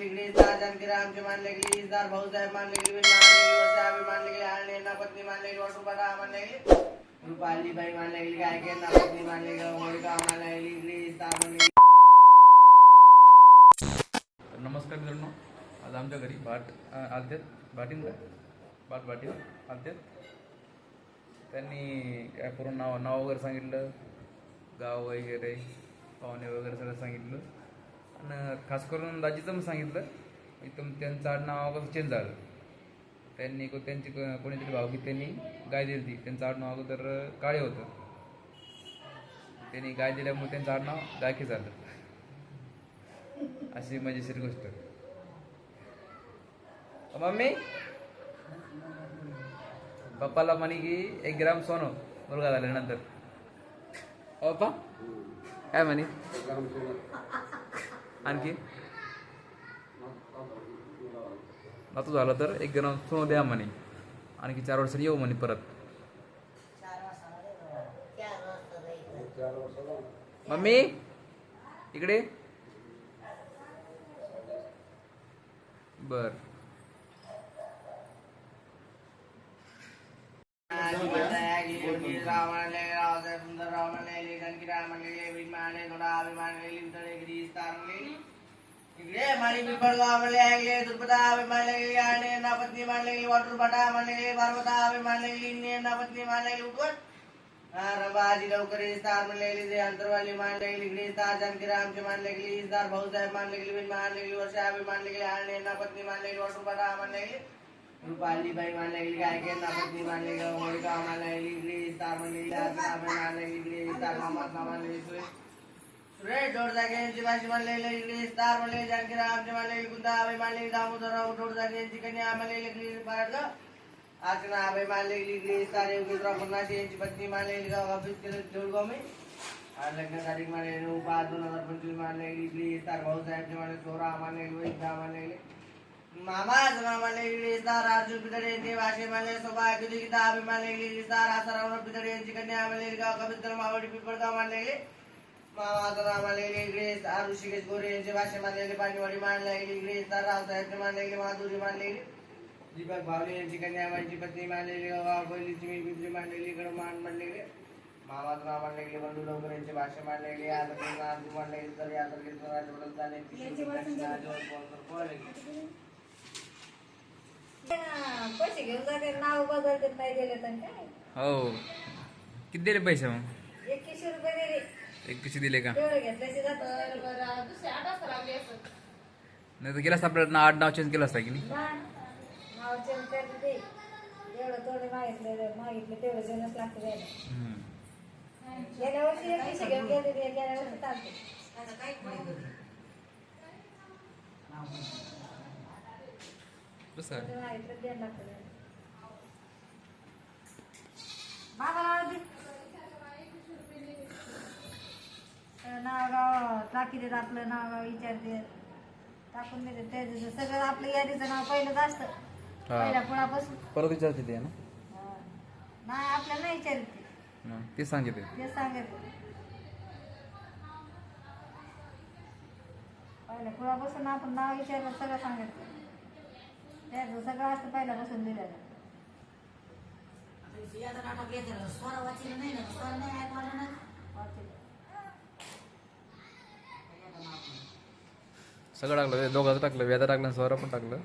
गेली गणेशदार जानकी रामचे मानले गेली इसदार भाऊसाहेब मानले गेली विन मानले गेली वर्षाबी मानले गेली आळणे यांना पत्नी मानले गेली वटुपाटा मानले गेली रुपालीबाई मानले गेली गायके यांना पत्नी मानले गेली मोनिका मानले गेली गणेशदार मानले गेली तर नमस्कार मित्रांनो आज आमच्या घरी भाट अ, आलतेत भाटीन का? भाट भाटी त्यांनी काय करून नाव नाव वगैरे सांगितलं गाव वगैरे पाहुणे वगैरे सगळं सांगितलं. आणि खास करून दाजीचं पण सांगितलं एकदम त्यांचं आडनाव अगोदर चेंज झालं. त्यांनी को- त्यांची कोणीतरी भावकी त्यांनी गाय दिली होती. त्यांचं आडनाव अगोदर काळे होतं. त्यांनी गाय दिल्यामुळे त्यांचं आडनाव गायके झालं. अशी मजेशीर गोष्ट. मम्मी? पप्पाला म्हणे की एक ग्राम सोनं मुलगा झाल्यानंतर. पप्पा? काय म्हणे? आणखी? नातू झालं तर एक ग्राम सोनं द्या म्हणे. आणखी चार वर्षांनी येऊ म्हणे परत. मम्मी इकडे. बर. रावसाहेब सुंदर राव म्हणले जानकी राम म्हणले विमाने थोडा अभिमान लिंतळे गिरीस्तार म्हणले इकडे माळी पिंपळगाव म्हणले ऐकले दुर्पदा आवे मानले गेली आणि नापत्नी मानले गेली वाटूरपाटा मानले गेली पार्वता आवे मानले गेली नापत्नी मानले गेली उठवत रंबाजी लवकर स्टार म्हणले गेली जे अंतरवाली मानले गेली इकडे स्टार जानकी रामचे मानले गेली इसदार भाऊसाहेब मानले गेली विन मानले गेली वर्षा आवे मानले गेली आणि नापत्नी मानले गेली वाटूरपाटा रुपाली बाई मान लागली काय काय नापत्नी मान लागली मोनिका मान लागली इकडे स्टार मान लागली आसनाबाई मानले गेली इकडे स्टार मामा मानले गेली सुरेश सुरेश जोड जागेची भाषी मानलेली इकडे इस्तार स्टार म्हणले जानकी रामचे मानलेली कुंदा आबाई मानलेली दामोदरराव जोड जागे यांची कन्या मानलेली इकडे पारड अर्चना आबाई लागली इकडे इस्तार योगेशराव पन्नाशी यांची पत्नी मान लागली गाव ऑफिस केलं जोडगाव मी आणि लग्न तारीख मान लागली पाच दोन हजार पंचवीस मान लागली इकडे स्टार भाऊसाहेबचे मानले मान मानलेली वैद्या मान मामा नाव मानलेली इकडे स्टार अर्जुन पितळे यांचे भाषे मानले सोबा ऐकली गीता आबाई मानलेली स्टार आसाराव पितळे यांची कन्या मानलेली गाव कपित मावडी पिंपळगाव मानलेली मामाचं नाव मानलेले ग्रेस आर ऋषिकेश गोरे यांची भाषे मानलेले पाणीवाडी मानले गेली ग्रेस तर मानलेली माधुरी मानलेली दीपक भावले यांची कन्या यांची पत्नी मानलेली गाव पहिलीची मी पिपली मांडलेली इकडे मान मांडलेले मामाचं नाव मानले गेले बंधू लवकर यांची भाषे मांडलेले यादव नाव मांडले तर यादव घेतलं राजवडत झाले पैसे घेऊन जाते नाव बदलते नाही दिले तर काय? हो. किती दिले पैसे मग? एकशे रुपये दिले. एकशे दिले का? तेवढे घेतल्याचे जात. नाही तर गेलास आपल्याला आठ नाव चेंज केलं असता की नाही? नाव चेंज करते ते. जेवढं थोडे मागितले मागितले तेवढं देणंच लागतं द्यायला हम्म. गेल्या वर्षी घेऊन गेले ते गेल्या वर्षी चालते कसं आहे? ते मागितलं द्यायला लागतं द्यायला. बाबा नाव दे. तर नाव गाव टाकी देत आपलं नाव गाव विचारते टाकून देते त्याचं सगळं आपलं यादीचं नाव पहिलंच असतं. पहिल्या पुढापासून परत विचारते ते ना? हा. नाही आपल्याला नाही विचारते ते. सांगितले ते सांगत. पहिल्या पुढापासून आपण नाव विचारलं सगळं सांगायचं त्याचं सगळं असतं पहिल्यापासून दिलेलं वाचलं. सगळं टाकलं ते दोघांचं टाकलं व्याजा टाकलं स्वरा पण टाकलं.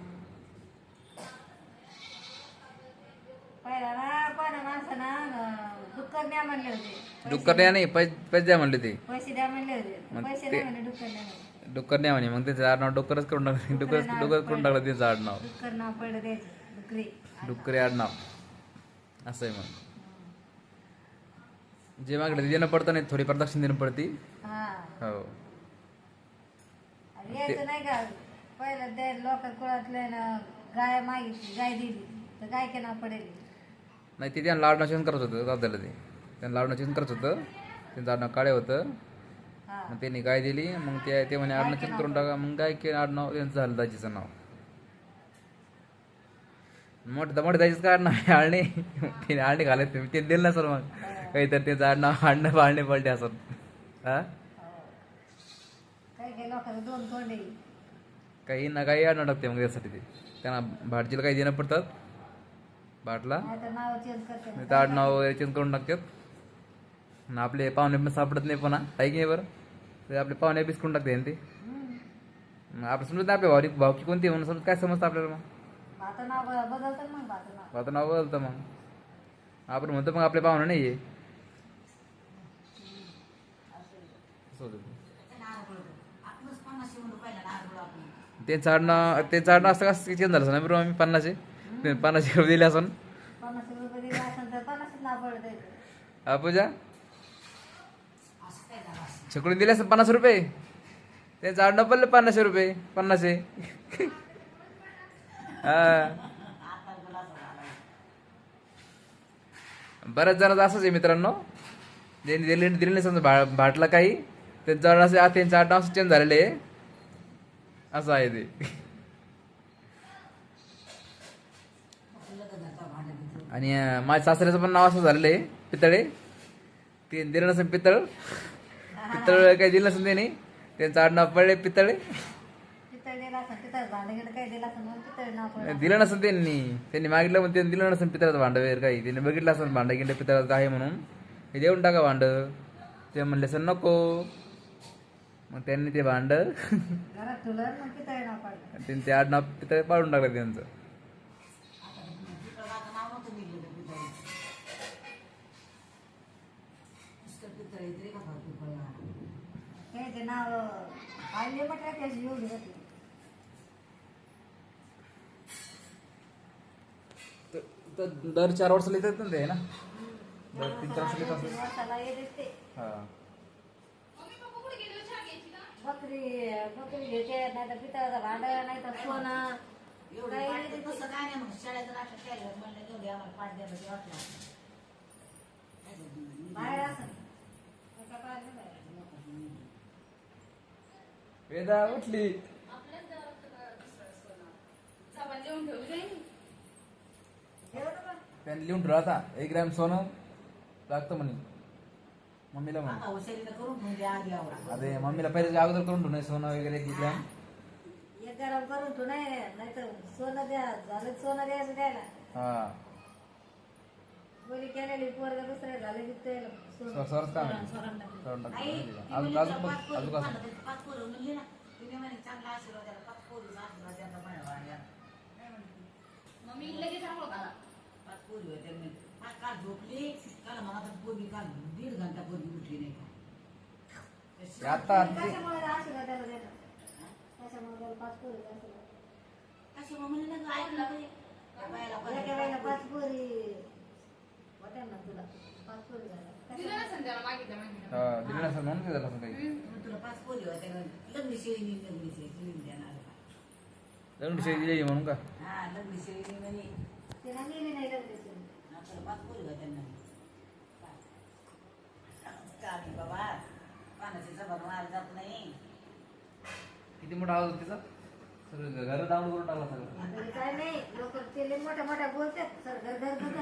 पहिला ना कोणा माणसानं डुक्कर द्या म्हणले होते. डुक्कर द्या नाही पैसे पैसे द्या म्हणले ते पैसे द्या म्हणले होते. मग पैसे ते- नाही म्हणले डुक्कर द्या म्हणले. डुक्कर द्या म्हणे. मग त्याचं आडनाव डुक्करच करून टाकलं. डुक्कर डुक्कर करून टाकलं त्याचं आडनाव डुक्कर नाव पडलं द्यायचे डुकरी. डुक्करे आडनाव असं आहे मग. जे मागलं ते देणं पडतं नाही थोडीफार दक्षिण देणं पडती. हा. हो. यायचं नाही का? पहिलं ते लोक कुळातले ना गाय मागितली गाय दिली. तर गाय के नाव पडेल. नाही ते त्यांना लाडणं चेंज करत होतं दादाला ते. त्यांना लाडणं चेंज करत होतं. त्यांचं आडनाव काळे होतं. मग त्यांनी गाय दिली? मग ते ते म्हणे आडनाव चेंज करून टाका. मग गाय के आडनाव त्यांचं झालं दाजीचं नाव. मोठं मोठं दाजीचं काय आडनाव आहे? आळणे. तिने आळणे घालायचं ते दिलं ना सर मग काहीतरी त्याचं आडनाव आडणं पाळणे पलटे असत हा? काही काही लोकांचं दोन तोंडे. काही ना काही आणून टाकते मग त्यासाठी ते. त्यांना भाटजीला काही देणं पडतात? भाटला? नाही तर नाव चेंज करते नाही तर आडनाव वगैरे चेंज करून टाकतात. आणि आपले पाहुणे पण सापडत नाही पण आहे की नाही बरं? ते आपले पाहुणे बीस करून टाकते ते. आपण समजत नाही आपल्या भावकी भावकी कोणती म्हणून समज काय समजतं आपल्याला मग? भातं नाव बदलतं मग. भातं नाव आता नाव बदलतं मग आपण म्हणतो मग आपले पाहुणे नाही आहे ते. आडनाव त्यांचं आडनाव असं कसं चेंज झालं ना बरोबर आम्ही पन्नासचे ते पन्नासशे रुपये दिले असं पन्नास रुपये दिले असेल तर पन्नासच नाव पडत हा पूजा छकडून दिले असं पन्नास रुपये? त्यांचं आडनाव पडलं पन्नासशे रुपये पन्नासशे हा. बऱ्याच जणांचं असंच आहे मित्रांनो. ज्यांनी दिले दिले नाही समजा भा भाटला काही त्यांचं आडनाव असं त्यांचं आडनाव असं चेंज झालेलं आहे. असं आहे ते. आणि माझ्या सासऱ्याचं पण नाव असं झालेलं आहे पितळे. ते दिलं नसेल पितळ. पितळ काही दिलं नसेल त्याने? त्यांचं आडनाव पडले पितळे? दिला असेल असेल नसेल त्यांनी. त्यांनी मागितलं पण त्यांनी दिलं नसेल पितळाचं भांडं वगैरे काही. त्यांनी बघितलं असेल भांडं गेलं पितळाचं आहे म्हणून. हे देऊन टाका भांडं. ते म्हणले सर नको. मग त्यांनी ते भांडं घरात ठेवलं मग पितळ नाव पडलं त्यांनी ते आडनाव पितळ पाडून टाकलं त्यांचं. ते नाव पाहिले म्हटलं त्याची एवढी होती तर दर चार वर्षाला येतात ना ते ना? दर तीन चार वर्षाला येतात. तीन वर्षाला येते ते. हा. बकरी बकरी घेते नाही तर पितळाचं भांड नाही तर सोनं काही नाही देते. बाहेर असं. एका बाहेर नाही. वेदा उठली. ठेव. त्यांनी लिहून ठेवलं आता. एक ग्रॅम सोनं लागतं म्हणे. मम्मीला म्हणे. अरे मम्मीला पहिले अगोदर करून ठेवू नये सोनं वगैरे एक ग्रॅम एक गरम करून ठेवू नाही नाही तर सोनं द्या झालं सोनं द्यायचं द्यायला. हा. बोली केलेली पोरग दुसरे झाले की ते सोनं स्व- स्वरच काम आहे. सोनं टाकलं. करून टाकतो अजून अजून पण- अजून कसं ते आता ते- कशामुळे आशीर्वाद त्याला देतात? कशामुळे त्याला पाच पोरी असं? एका वेळेला पाच पोरी होत्या ना तुला पाच पोरी झाल्या. कशामुळे? हा, दिलं नसेल म्हणून ते झालं असेल काही लग्न शेळी दिली म्हणून का तिला नेली नाही लग्नाची. किती मोठा आवाज होता तिचा सगळं घर डाऊन करून टाकला सगळं तरी काय नाही लोक ते लई मोठ्या मोठ्या बोलतात सर घर घर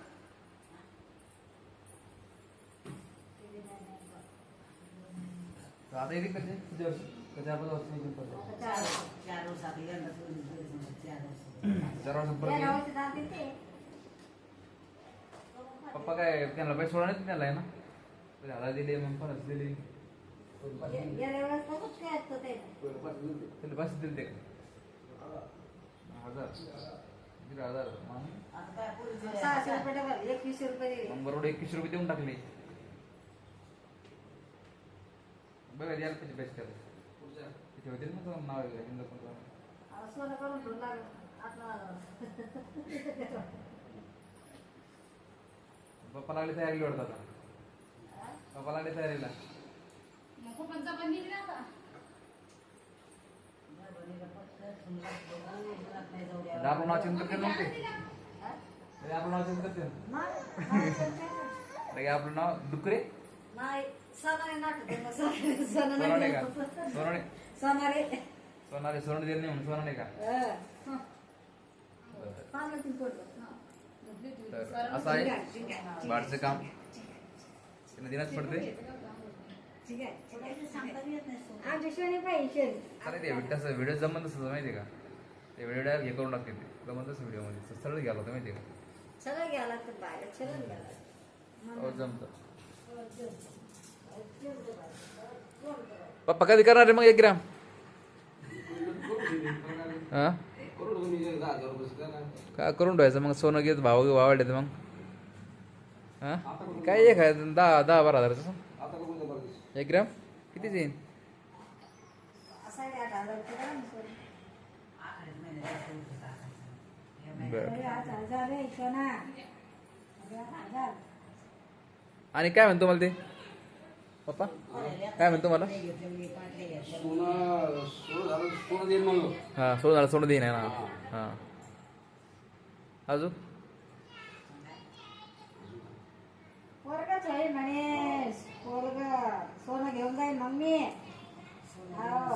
येते कधी किती वर्ष? कधी आपण वर्ष निघून पडलं आता चार वर्ष. यंदा चार वर्ष. परत ते पप्पा काय त्यांना पैसे सोडा नाही त्याला आहे ना? हजार दिले मग परत दिले. त्याला पैसे दिले ते हजार. दीड हजार. मग बरोबर एकवीसशे रुपये देऊन टाकले. बघा द्यायला पाहिजे पैसे त्याला तिथे होते ना तो नाव. आता सोनं करून ठेवून लागलं आठ नऊ हजार पप्पा लागले तयारीला. वाटत आता पप्पा लागले तयारीला. दाबून नाव चिंता नव्हते लगे आपलं नाव चेंज करते. लगे आपलं नाव डुकरे? नाही. सोनारे नाटक सोनारे सोनारे का? सोनारे सोनारे सोनं दिलं नाही म्हणून सोनाने का? हं. हं. हं. तर असं आहे. बाडचं काम. त्यांना दिनच पडते. अरे ते तसं व्हिडिओ जमत तसं माहिती का? ते व्हिडिओ हे करून टाकते ते. जमत व्हिडिओमध्ये सरळ गेला होता माहिती का? सगळं घ्यावं लागतं बाहेर. हो जमतं. पप्पा कधी करणार आहे मग एक ग्राम? हा? काय करून ठेवायचं? मग सोनं घेत भाव वाढले मग. हा? काय एक आहे? दहा दहा बारा हजाराचं एक ग्राम? किती येईल असं आणि काय म्हणतो मला ते? पप्पा काय म्हणतो मला? सोनं सोनं सोनं हा सोनं झालं सोनं देईन आहे ना. हा. अजून? पोरगच आहे म्हणे. पोरग सोनं घेऊन जाईल मम्मी. हो.